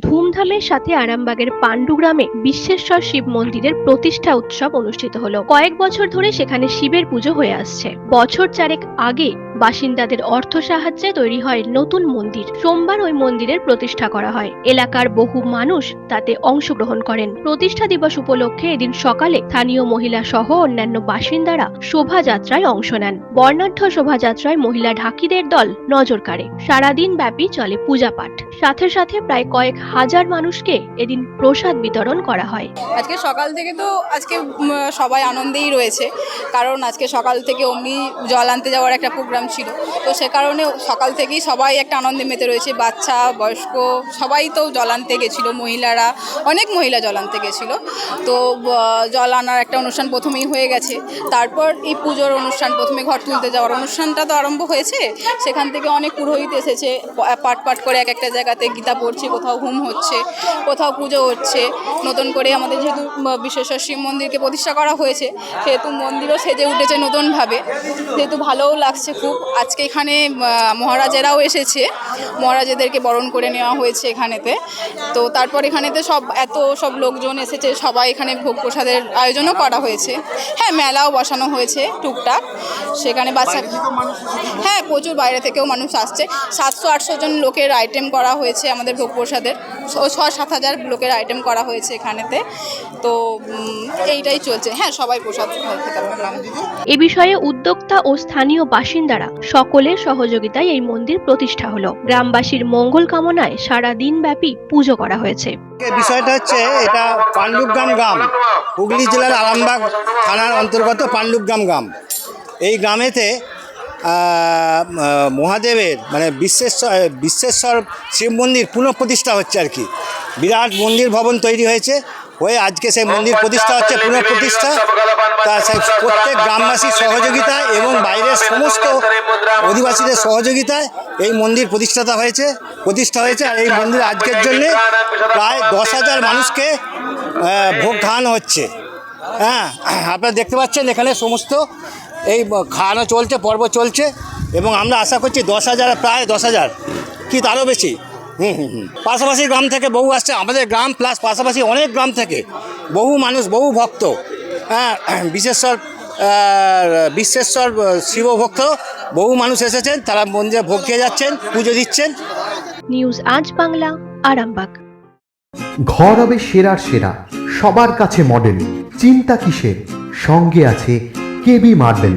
ধুমধামের সাথে আরামবাগের পাণ্ডু গ্রামে বিশ্বেশ্বর শিব মন্দিরের প্রতিষ্ঠা উৎসব অনুষ্ঠিত হলো। কয়েক বছর ধরে সেখানে শিবের পুজো হয়ে আসছে। বছর চারেক আগে বাসিন্দাদের অর্থ সাহায্যে তৈরি হয় নতুন মন্দির। সোমবার ওই মন্দিরের প্রতিষ্ঠা করা হয়। এলাকার বহু মানুষ তাতে অংশগ্রহণ করেন। প্রতিষ্ঠা দিবস উপলক্ষে এদিন সকালে স্থানীয় মহিলা সহ অন্যান্য বাসিন্দারা শোভাযাত্রায় অংশ নেন। বর্ণাঢ্য শোভাযাত্রায় মহিলা ঢাকিদের দল নজর কাড়ে। সারাদিন ব্যাপী চলে পূজা পাঠ সাথে সাথে প্রায় কয়েক হাজার মানুষকে এদিন প্রসাদ বিতরণ করা হয়। আজকে সকাল থেকে তো আজকে সবাই আনন্দেই রয়েছে। কারণ আজকে সকাল থেকে অমনি জল আনতে যাওয়ার একটা প্রোগ্রাম ছিল। তো সে কারণে সকাল থেকেই সবাই একটা আনন্দে মেতে রয়েছে। বাচ্চা, বয়স্ক, সবাই তো জল আনতে গেছিল, মহিলারা, অনেক মহিলা জল আনতে গেছিল। তো জল আনার একটা অনুষ্ঠান প্রথমেই হয়ে গেছে। তারপর এই পুজোর অনুষ্ঠান, প্রথমে ঘর তুলতে যাওয়ার অনুষ্ঠানটা তো আরম্ভ হয়েছে। সেখান থেকে অনেক পুরোহিত এসেছে, পাট পাট করে এক একটা জায়গাতে গীতা পড়ছে, কোথাও হুম হচ্ছে, কোথাও পুজো হচ্ছে। নতুন করে আমাদের যেহেতু বিশ্বেশ্বর শিব মন্দিরকে প্রতিষ্ঠা করা হয়েছে, সেহেতু মন্দিরও সেজে উঠেছে নতুনভাবে। যেহেতু ভালোও লাগছে খুব আজকে এখানে মহারাজেরাও এসেছে। মহারাজেদেরকে বরণ করে নেওয়া হয়েছে এখানেতে। তো তারপর এখানেতে সব এত সব লোকজন এসেছে সবাই এখানে ভোগ প্রসাদের আয়োজনও করা হয়েছে। হ্যাঁ মেলাও বসানো হয়েছে টুকটাক। সেখানে বাচ্চা হ্যাঁ প্রচুর বাইরে থেকেও মানুষ আসছে। সাতশো আটশো জন লোকের আইটেম করা হয়েছে আমাদের ভোগ প্রসাদের। ছ সাত হাজার লোকের আইটেম করা হয়েছে এখানেতে। তো এইটাই চলছে। হ্যাঁ সবাই প্রসাদ খেতে পারলাম এ বিষয়ে উদ্যোক্তা ও স্থানীয় বাসিন্দারা সকলের সহযোগিতায় এই মন্দির প্রতিষ্ঠা হলো। গ্রামবাসীর মঙ্গল কামনায় সারা দিন ব্যাপী পুজো করা হয়েছে। বিষয়টা হচ্ছে, এটা পাণ্ডুগ্রাম গ্রাম। হুগলি জেলার আরামবাগ থানার অন্তর্গত পাণ্ডুগ্রাম গ্রাম। এই গ্রামেতে মহাদেবের মানে বিশ্বেশ্বর বিশ্বেশ্বর শিব মন্দির পুনঃপ্রতিষ্ঠা হচ্ছে আর কি। বিরাট মন্দির ভবন তৈরি হয়েছে। হয়ে আজকে সেই মন্দির প্রতিষ্ঠা হচ্ছে পুনঃপ্রতিষ্ঠা তা সেই প্রত্যেক গ্রামবাসীর সহযোগিতায় এবং বাইরের সমস্ত অধিবাসীদের সহযোগিতায় এই মন্দির প্রতিষ্ঠাতা হয়েছে প্রতিষ্ঠা হয়েছে আর এই মন্দির আজকের জন্যে প্রায় দশ হাজার মানুষকে ভোগ খাওয়ানো হচ্ছে। হ্যাঁ আপনারা দেখতে পাচ্ছেন এখানে সমস্ত এই খাওয়ানো চলছে পর্ব চলছে এবং আমরা আশা করছি দশ হাজার প্রায় দশ হাজার কি তারও বেশি। পাশাপাশি গ্রাম থেকে বহু আসছে। আমাদের গ্রাম প্লাস পাশাপাশি অনেক গ্রাম থেকে বহু মানুষ বহু ভক্ত। হ্যাঁ বিশ্বেশ্বর আহ, শিবভক্ত বহু মানুষ এসেছেন। তারা মন্দিরে ভোগ খেয়ে যাচ্ছেন পুজো দিচ্ছেন। নিউজ আজ বাংলা আরামবাগ। ঘর হবে সেরার সেরা সবার কাছে মডেল চিন্তা কিসের? সঙ্গে আছে KB marble